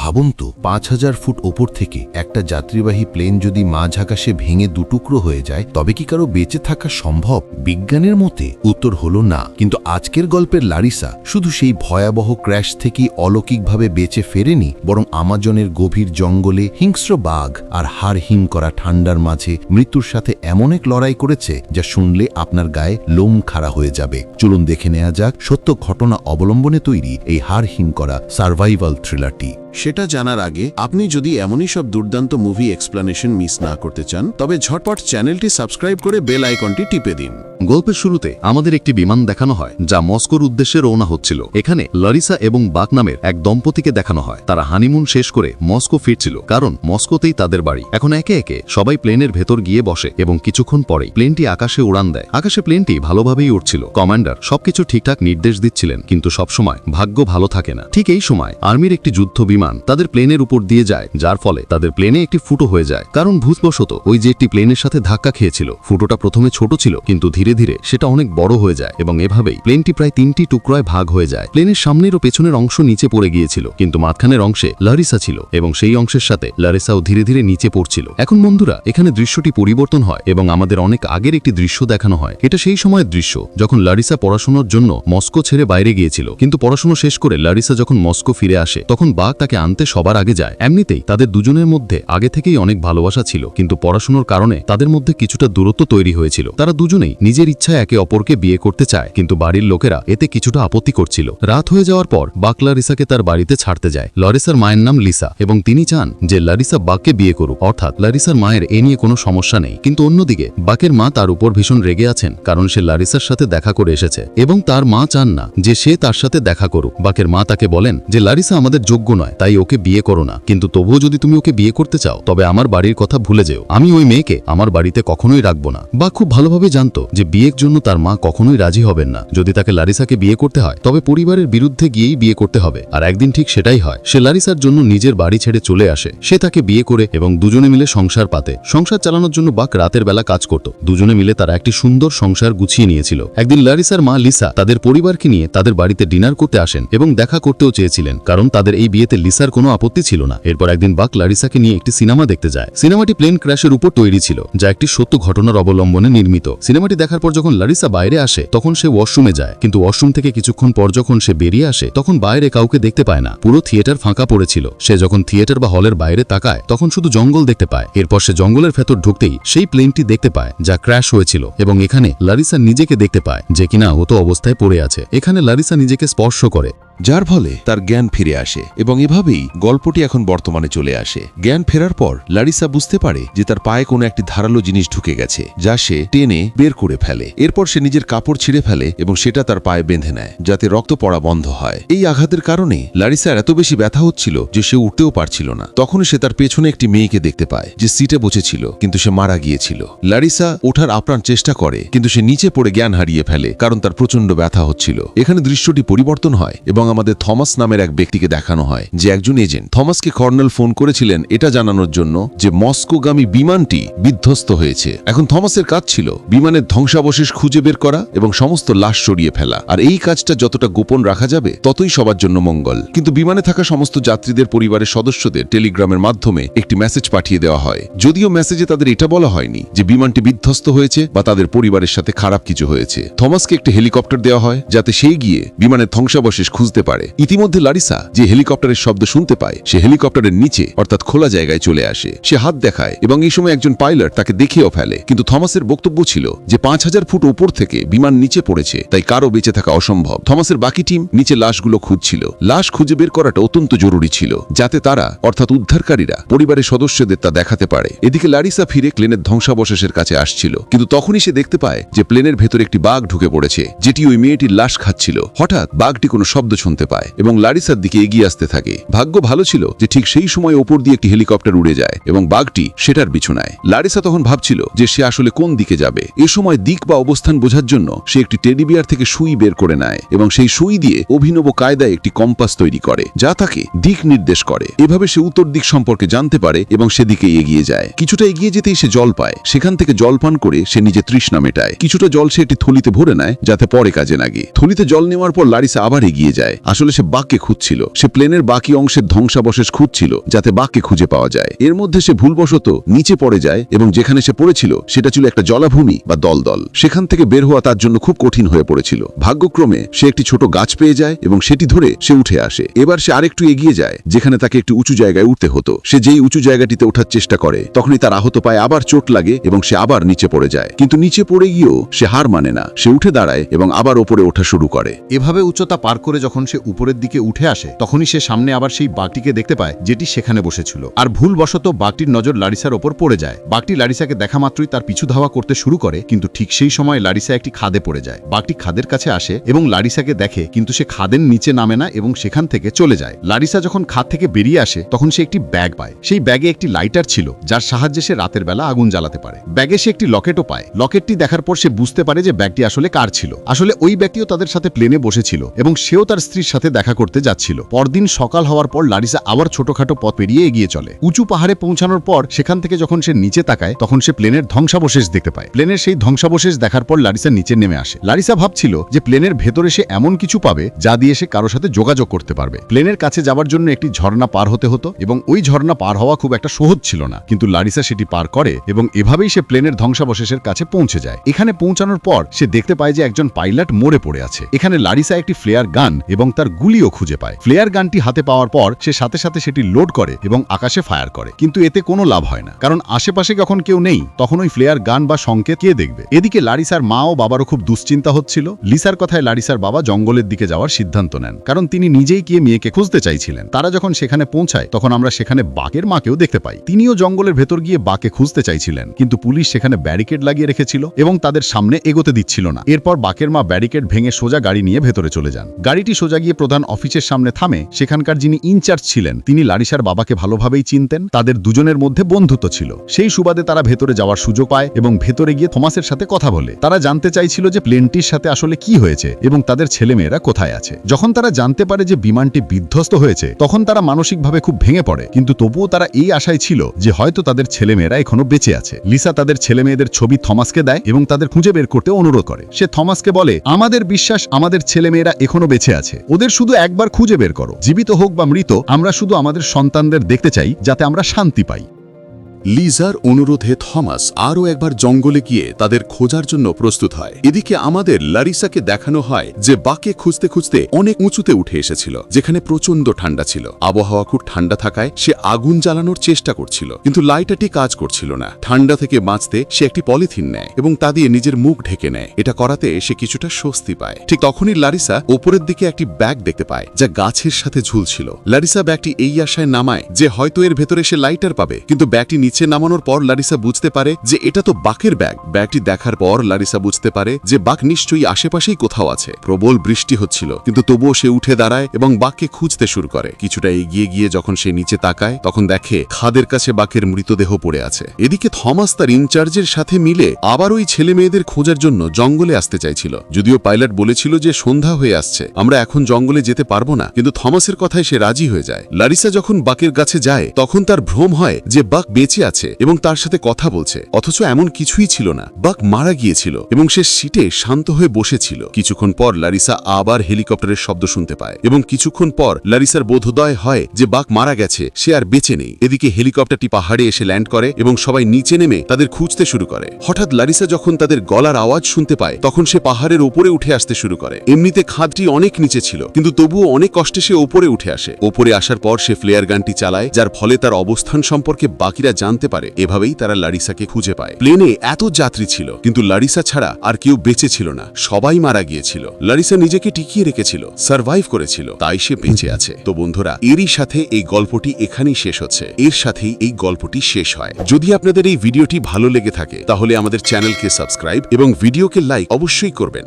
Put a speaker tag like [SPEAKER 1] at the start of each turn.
[SPEAKER 1] ভাবুন তো, পাঁচ হাজার ফুট ওপর থেকে একটা যাত্রীবাহী প্লেন যদি মাঝ আকাশে ভেঙে দুটুকরো হয়ে যায়, তবে কি কারও বেঁচে থাকা সম্ভব? বিজ্ঞানের মতে উত্তর হলো না, কিন্তু আজকের গল্পের লারিসা শুধু সেই ভয়াবহ ক্র্যাশ থেকেই অলৌকিকভাবে বেঁচে ফেরেনি, বরং আমাজনের গভীর জঙ্গলে হিংস্র বাঘ আর হাড় হিম করা ঠান্ডার মাঝে মৃত্যুর সাথে এমন এক লড়াই করেছে যা শুনলে আপনার গায়ে লোম খাড়া হয়ে যাবে। চলুন দেখে নেওয়া যাক সত্য ঘটনা অবলম্বনে তৈরি এই হাড় হিম করা সার্ভাইভাল থ্রিলারটি।
[SPEAKER 2] সেটা জানার আগে, আপনি যদি এমনই সব দুর্দান্ত মুভি এক্সপ্লানেশন মিস না করতে চান, তবে ঝটপট চ্যানেলটি সাবস্ক্রাইব করে বেল আইকনটি টিপে দিন।
[SPEAKER 3] গল্পের শুরুতে আমাদের একটি বিমান দেখানো হয়, যা মস্কোর উদ্দেশ্যে রওনা হচ্ছিল। এখানে লরিসা এবং বাক নামের এক দম্পতিকে দেখানো হয়। তারা হানিমুন শেষ করে মস্কো ফিরছিল, কারণ মস্কোতেই তাদের বাড়ি। এখন একে একে সবাই প্লেনের ভেতর গিয়ে বসে এবং কিছুক্ষণ পরেই প্লেনটি আকাশে উড়ান দেয়। আকাশে প্লেনটি ভালোভাবেই উঠছিল কমান্ডার সবকিছু ঠিকঠাক নির্দেশ দিচ্ছিলেন, কিন্তু সবসময় ভাগ্য ভালো থাকে না। ঠিক এই সময় আর্মির একটি যুদ্ধ বিমান তাদের প্লেনের উপর দিয়ে যায়, যার ফলে তাদের প্লেনে একটি ফুটো হয়ে যায়। কারণ ভূতবশত ওই যে একটি প্লেনের সাথে ধাক্কা খেয়েছিল, ফুটোটা প্রথমে ছোট ছিল, কিন্তু ধীরে ধীরে সেটা অনেক বড় হয়ে যায় এবং এভাবেই প্লেনটি প্রায় তিনটি টুকরোয় ভাগ হয়ে যায়। প্লেনের সামনের ও পেছনের অংশ নিচে পড়ে গিয়েছিল, কিন্তু মাঝখানের অংশে লারিসা ছিল এবং সেই অংশের সাথে লারিসাও ধীরে ধীরে নিচে পড়ছিল। এখন বন্ধুরা, এখানে দৃশ্যটি পরিবর্তন হয় এবং আমাদের অনেক আগের একটি দৃশ্য দেখানো হয়। এটা সেই সময়ের দৃশ্য, যখন লারিসা পড়াশোনার জন্য মস্কো ছেড়ে বাইরে গিয়েছিল। কিন্তু পড়াশোনা শেষ করে লারিসা যখন মস্কো ফিরে আসে, তখন বাঘ তাকে আনতে সবার আগে যায়। এমনিতেই তাদের দুজনের মধ্যে আগে থেকেই অনেক ভালোবাসা ছিল, কিন্তু পড়াশোনার কারণে তাদের মধ্যে কিছুটা দূরত্ব তৈরি হয়েছিল। তারা দুজনেই নিজের ইচ্ছায় একে অপরকে বিয়ে করতে চায়, কিন্তু বাড়ির লোকেরা এতে কিছুটা আপত্তি করছিল। রাত হয়ে যাওয়ার পর বাক লারিসাকে তার বাড়িতে ছাড়তে যায়। লরিসার মায়ের নাম লিসা, এবং তিনি চান যে লারিসা বাককে বিয়ে করুক। অর্থাৎ লারিসার মায়ের এ নিয়ে কোনো সমস্যা নেই, কিন্তু অন্যদিকে বাকের মা তার উপর ভীষণ রেগে আছেন, কারণ সে লারিসার সাথে দেখা করে এসেছে, এবং তার মা চান না যে সে তার সাথে দেখা করুক। বাকের মা তাকে বলেন যে, লারিসা আমাদের যোগ্য নয় তাই ওকে বিয়ে করো না। কিন্তু তবুও যদি তুমি ওকে বিয়ে করতে চাও, তবে আমার বাড়ির কথা ভুলে যেও। আমি ওই মেয়েকে আমার বাড়িতে কখনোই রাখব না। বা খুব ভালোভাবে জানতো যে বিয়ের জন্য তার মা কখনোই রাজি হবেন না। যদি তাকে লারিসাকে বিয়ে করতে হয়, তবে পরিবারের বিরুদ্ধে গিয়েই বিয়ে করতে হবে। আর একদিন ঠিক সেটাই হয়। সে লারিসার জন্য নিজের বাড়ি ছেড়ে চলে আসে। সে তাকে বিয়ে করে এবং দুজনে মিলে সংসার পাতে। সংসার চালানোর জন্য বাক রাতের বেলা কাজ করত। দুজনে মিলে তারা একটি সুন্দর সংসার গুছিয়ে নিয়েছিল। একদিন লারিসার মা লিসা তাদের পরিবারকে নিয়ে তাদের বাড়িতে ডিনার করতে আসেন এবং দেখা করতেও চেয়েছিলেন, কারণ তাদের এই বিয়েতে লিসার কোনো আপত্তি ছিল না। এরপর একদিন বাক লারিসাকে নিয়ে একটি সিনেমা দেখতে যায়। সিনেমাটি প্লেন ক্র্যাশের উপর তৈরি ছিল, যা একটি সত্য ঘটনার অবলম্বনে নির্মিত। সিনেমাটি দেখার পর যখন লারিসা বাইরে আসে, তখন সে ওয়াশরুমে যায়। কিন্তু ওয়াশরুম থেকে কিছুক্ষণ পর যখন সে বেরিয়ে আসে, তখন বাইরে কাউকে দেখতে পায় না। পুরো থিয়েটার ফাঁকা পড়েছিল। সে যখন থিয়েটার বা হলের বাইরে তাকায়, তখন শুধু জঙ্গল দেখতে পায়। এরপর সে জঙ্গলের ভেতর ঢুকতেই সেই প্লেনটি দেখতে পায়, যা ক্র্যাশ হয়েছিল এবং এখানে লারিসা নিজেকে দেখতে পায়, যে কিনা হত অবস্থায় পড়ে আছে। এখানে লারিসা নিজেকে স্পর্শ করে।
[SPEAKER 4] যার ফলে তার জ্ঞান ফিরে আসে এবং এভাবেই গল্পটি এখন বর্তমানে চলে আসে। জ্ঞান ফেরার পর লারিসা বুঝতে পারে যে তার পায়ে কোনো একটি ধারালো জিনিস ঢুকে গেছে, যা সে টেনে বের করে ফেলে। এরপর সে নিজের কাপড় ছিঁড়ে ফেলে এবং সেটা তার পায়ে বেঁধে নেয়, যাতে রক্ত পড়া বন্ধ হয়। এই আঘাতের কারণে লারিসার এত বেশি ব্যথা হচ্ছিল যে সে উঠতেও পারছিল না। তখন সে তার পেছনে একটি মেয়েকে দেখতে পায়, যে সিটে বসেছিল, কিন্তু সে মারা গিয়েছিল। লারিসা ওঠার আপ্রাণ চেষ্টা করে, কিন্তু সে নিচে পড়ে জ্ঞান হারিয়ে ফেলে, কারণ তার প্রচণ্ড ব্যথা হচ্ছিল। এখানে দৃশ্যটি পরিবর্তন হয় এবং আমাদের থমাস নামের এক ব্যক্তিকে দেখানো হয়, যে একজন এজেন্ট। থমাসকে কর্নেল ফোন করেছিলেন এটা জানানোর জন্য যে মস্কোগামী বিমানটি বিধ্বস্ত হয়েছে। এখন থমাসের কাজ ছিল বিমানের ধ্বংসাবশেষ খুঁজে বের করা এবং সমস্ত লাশ সরিয়ে ফেলা। আর এই কাজটা যতটা গোপন রাখা যাবে, ততই সবার জন্য মঙ্গল। কিন্তু বিমানে থাকা সমস্ত যাত্রীদের পরিবারের সদস্যদের টেলিগ্রামের মাধ্যমে একটি মেসেজ পাঠিয়ে দেওয়া হয়। যদিও মেসেজে তাদের এটা বলা হয়নি যে বিমানটি বিধ্বস্ত হয়েছে বা তাদের পরিবারের সাথে খারাপ কিছু হয়েছে। থমাসকে একটি হেলিকপ্টার দেওয়া হয়, যাতে সেই গিয়ে বিমানের ধ্বংসাবশেষ খুঁজতে পারে। ইতিমধ্যে লারিসা যে হেলিকপ্টারের শব্দ শুনতে পায়, সে হেলিকপ্টারের নিচে, অর্থাৎ খোলা জায়গায় চলে আসে। সে হাত দেখায় এবং এই সময় একজন পাইলট তাকে দেখেও ফেলে। কিন্তু থমাসের বক্তব্য ছিল যে পাঁচ হাজার ফুট উপর থেকে বিমান নিচে পড়েছে, তাই কারও বেঁচে থাকা অসম্ভব। থমাসের বাকি টিম নিচে লাশগুলো খুঁজছিল। লাশ খুঁজে বের করাটা অত্যন্ত জরুরি ছিল, যাতে তারা, অর্থাৎ উদ্ধারকারীরা, পরিবারের সদস্যদের তা দেখাতে পারে। এদিকে লারিসা ফিরে প্লেনের ধ্বংসাবশেষের কাছে আসছিল। কিন্তু তখনই সে দেখতে পায় যে প্লেনের ভেতর একটি বাঘ ঢুকে পড়েছে, যেটি ওই মেয়েটির লাশ খাচ্ছিল। হঠাৎ বাঘটি কোনো শব্দ শুনতে পায় এবং লারিসার দিকে এগিয়ে আসতে থাকে। ভাগ্য ভালো ছিল যে ঠিক সেই সময় ওপর দিয়ে একটি হেলিকপ্টার উড়ে যায় এবং বাঘটি সেটার বিছুনায়। লারিসা তখন ভাবছিল যে সে আসলে কোন দিকে যাবে। এ সময় দিক বা অবস্থান বোঝার জন্য সে একটি টেডিবিয়ার থেকে সুই বের করে নেয় এবং সেই সুই দিয়ে অভিনব কায়দায় একটি কম্পাস তৈরি করে, যা তাকে দিক নির্দেশ করে। এভাবে সে উত্তর দিক সম্পর্কে জানতে পারে এবং সেদিকে এগিয়ে যায়। কিছুটা এগিয়ে যেতেই সে জল পায়। সেখান থেকে জল পান করে সে নিজে তৃষ্ণা মেটায়। কিছুটা জল সে একটি থলিতে ভরে নেয়, যাতে পরে কাজে লাগে। থলিতে জল নেওয়ার পর লারিসা আবার এগিয়ে যায়।
[SPEAKER 2] যায়। আসলে সে বাঘকে খুঁজছিল। সে প্লেনের বাকি অংশের ধ্বংসাবশেষ খুঁজছিল, যাতে বাঘকে খুঁজে পাওয়া যায়। এর মধ্যে সে ভুলবশত নিচে পড়ে যায় এবং যেখানে সে পড়েছিল, সেটা ছিল একটা জলাভূমি বা দলদল। সেখান থেকে বের হওয়া তার জন্য খুব কঠিন হয়ে পড়েছিল। ভাগ্যক্রমে সে একটি ছোট গাছ পেয়ে যায় এবং সেটি ধরে সে উঠে আসে। এবার সে আরেকটু এগিয়ে যায়, যেখানে তাকে একটি উঁচু জায়গায় উঠতে হতো। সে যেই উঁচু জায়গাটিতে ওঠার চেষ্টা করে, তখনই তার আহত পায়ে আবার চোট লাগে এবং সে আবার নিচে পড়ে যায়। কিন্তু নিচে পড়ে গিয়েও সে হার মানে না। সে উঠে দাঁড়ায় এবং আবার ওপরে ওঠা শুরু করে।
[SPEAKER 5] এভাবে উচ্চতা পার করে যখন সে উপরের দিকে উঠে আসে, তখনই সে সামনে আবার সেই বাঘটিকে দেখতে পায়, যেটি সেখানে বসেছিল। আর ভুলবশত বাঘটির নজর লারিসার ওপর পড়ে যায়। বাঘটি লারিসাকে দেখা মাত্রই তার পিছু ধাওয়া করতে শুরু করে, কিন্তু ঠিক সেই সময় লারিসা একটি খাদে পড়ে যায়। বাঘটি খাদের কাছে আসে এবং লারিসাকে দেখে, কিন্তু সে খাদের নিচে নামে না এবং সেখান থেকে চলে যায়। লারিসা যখন খাদ থেকে বেরিয়ে আসে, তখন সে একটি ব্যাগ পায়। সেই ব্যাগে একটি লাইটার ছিল, যার সাহায্যে সে রাতের বেলা আগুন জ্বালাতে পারে। ব্যাগে সে একটি লকেটও পায়। লকেটটি দেখার পর সে বুঝতে পারে যে ব্যাগটি আসলে কার ছিল। আসলে ওই ব্যক্তিও তাদের সাথে প্লেনে বসেছিল এবং সেও তার স্ত্রীর সাথে দেখা করতে যাচ্ছিল। পরদিন সকাল হওয়ার পর লারিসা আবার ছোটখাটো পথ পেরিয়ে এগিয়ে চলে। উঁচু পাহাড়ে পৌঁছানোর পর সেখান থেকে যখন সে নিচে তাকায়, তখন সে প্লেনের ধ্বংসাবশেষ দেখতে পায়। প্লেনের সেই ধ্বংসাবশেষ দেখার পর লারিসা নিচে নেমে আসে। লারিসা ভাবছিল যে প্লেনের ভেতরে সে এমন কিছু পাবে যা দিয়ে সে কারও সাথে যোগাযোগ করতে পারবে। প্লেনের কাছে যাওয়ার জন্য একটি ঝর্ণা পার হতে হতো এবং ওই ঝর্ণা পার হওয়া খুব একটা সহজ ছিল না। কিন্তু লারিসা সেটি পার করে এবং এভাবেই সে প্লেনের ধ্বংসাবশেষের কাছে পৌঁছে যায়। এখানে পৌঁছানোর পর সে দেখতে পায় যে একজন পাইলট মরে পড়ে আছে। এখানে লারিসা একটি ফ্লেয়ার গান এবং তার গুলিও খুঁজে পায়। ফ্লেয়ার গানটি হাতে পাওয়ার পর সে সাথে সাথে সেটি লোড করে এবং আকাশে ফায়ার করে। কিন্তু এতে কোনো লাভ হয় না। কারণ আশেপাশে যখন কেউ নেই, তখন ওই ফ্লেয়ার গান বা সংকেত কে দেখবে? এদিকে লারিসার মা ও বাবারও খুব দুশ্চিন্তা হচ্ছিল। লিসার কথায় লারিসার বাবা জঙ্গলের দিকে যাওয়ার সিদ্ধান্ত নেন। কারণ তিনি নিজেই গিয়ে মেয়েকে খুঁজতে চাইছিলেন। তারা যখন সেখানে পৌঁছায়, তখন আমরা সেখানে বাঘের মাকেও দেখতে পাই। তিনিও জঙ্গলের ভেতর গিয়ে বাকে খুঁজতে চাইছিলেন। কিন্তু পুলিশ সেখানে ব্যারিকেড লাগিয়ে রেখেছিল এবং তাদের সামনে এগোতে দিচ্ছিল না। এরপর বাকের মা ব্যারিকেড ভেঙে সোজা গাড়ি নিয়ে ভেতরে চলে যান। গাড়িটি সোজা গিয়ে প্রধান অফিসের সামনে থামে, সেখানকার যিনি ইনচার্জ ছিলেন, তিনি লারিসার বাবাকে ভালোভাবেই চিনতেন, তাদের দুজনের মধ্যে বন্ধুত্ব ছিল। সেই সুবাদে তারা ভেতরে যাওয়ার সুযোগ পায় এবং ভেতরে গিয়ে থমাসের সাথে কথা বলে। তারা জানতে চাইছিল যে প্লেনটির সাথে আসলে কি হয়েছে এবং তাদের ছেলেমেয়েরা কোথায় আছে। যখন তারা জানতে পারে যে বিমানটি বিধ্বস্ত হয়েছে, তখন তারা মানসিকভাবে খুব ভেঙে পড়ে। কিন্তু তবুও তারা এই আশায় ছিল যে হয়তো তাদের ছেলেমেয়েরা এখনও বেঁচে আছে। লিসা তাদের ছেলেমেয়েদের ছবি থমাসকে দেয় এবং তাদের খুঁজে বের করতে অনুরোধ করে। সে থমাসকে বলে, আমাদের বিশ্বাস, আমাদের ছেলেমেয়েরা এখনও বেঁচে আছে। ওদের শুধু একবার খুঁজে বের করো। জীবিত হোক বা মৃত, আমরা শুধু আমাদের সন্তানদের দেখতে চাই, যাতে আমরা শান্তি পাই।
[SPEAKER 6] লিজার অনুরোধে থমাস আরও একবার জঙ্গলে গিয়ে তাদের খোঁজার জন্য প্রস্তুত হয়। এদিকে আমাদের লারিসাকে দেখানো হয় যে বাকে খুঁজতে খুঁজতে অনেক উঁচুতে উঠে এসেছিল, যেখানে প্রচণ্ড ঠান্ডা ছিল। আবহাওয়া খুব ঠান্ডা থাকায় সে আগুন জ্বালানোর চেষ্টা করছিল, কিন্তু লাইটারটি কাজ করছিল না। ঠান্ডা থেকে বাঁচতে সে একটি পলিথিন নেয় এবং তা দিয়ে নিজের মুখ ঢেকে নেয়। এটা করাতে সে কিছুটা স্বস্তি পায়। ঠিক তখনই লারিসা ওপরের দিকে একটি ব্যাগ দেখতে পায়, যা গাছের সাথে ঝুলছিল। লারিসা ব্যাগটি এই আশায় নামায় যে হয়তো এর ভেতরে সে লাইটার পাবে, কিন্তু ব্যাগটি নিচে নামানোর পর লারিসা বুঝতে পারে যে এটা তো বাকের ব্যাগ। ব্যাগটি দেখার পর লারিসা বুঝতে পারে যে বাক নিশ্চয়ই আশেপাশেই কোথাও আছে। প্রবল বৃষ্টি হচ্ছিল, কিন্তু তবুও সে উঠে দাঁড়ায় এবং বাককে খুঁজতে শুরু করে। কিছুটা এগিয়ে গিয়ে যখন সে নিচে তাকায়, তখন দেখে খাদের কাছে বাকের মৃতদেহ পড়ে আছে। এদিকে থমাস তার ইনচার্জের সাথে মিলে আবার ওই ছেলে মেয়েদের খোঁজার জন্য জঙ্গলে আসতে চাইছিল। যদিও পাইলট বলেছিল যে সন্ধ্যা হয়ে আসছে, আমরা এখন জঙ্গলে যেতে পারব না, কিন্তু থমাসের কথায় সে রাজি হয়ে যায়। লারিসা যখন বাকের কাছে যায়, তখন তার ভ্রম হয় যে বাক বেঁচে আছে এবং তার সাথে কথা বলছে, অথচ এমন কিছুই ছিল না। বাক মারা গিয়েছিল এবং সে সিটে শান্ত হয়ে বসেছিল। কিছুক্ষণ পর লারিসা আবার হেলিকপ্টারের শব্দ শুনতে পায় এবং কিছুক্ষণ পর লারিসার বোধোদয় হয় যে বাক মারা গেছে, সে আর বেঁচে নেই। এদিকে হেলিকপ্টারটি পাহাড়ে এসে ল্যান্ড করে এবং সবাই নিচে নেমে তাদের খুঁজতে শুরু করে। হঠাৎ লারিসা যখন তাদের গলার আওয়াজ শুনতে পায়, তখন সে পাহাড়ের ওপরে উঠে আসতে শুরু করে। এমনিতে খাদটি অনেক নিচে ছিল, কিন্তু তবুও অনেক কষ্টে সে ওপরে উঠে আসে। ওপরে আসার পর সে ফ্লেয়ার গানটি চালায়, যার ফলে তার অবস্থান সম্পর্কে বাকিরা জানতে পারে, এভাবেই তারা লারিসাকে খুঁজে পায়। প্লেনে এত যাত্রী ছিল, কিন্তু লারিসা ছাড়া আর কেউ বেঁচে ছিল না। সবাই মারা গিয়েছিল। লারিসা নিজেকে টিকিয়ে রেখেছিল, সার্ভাইভ করেছিল, তাই সে বেঁচে আছে। তো বন্ধুরা, এরই সাথে এই গল্পটি এখানেই শেষ হচ্ছে। এর সাথেই এই গল্পটি শেষ হয়। যদি আপনাদের এই ভিডিওটি ভালো লেগে থাকে, তাহলে আমাদের চ্যানেলকে সাবস্ক্রাইব এবং ভিডিওকে লাইক অবশ্যই করবেন।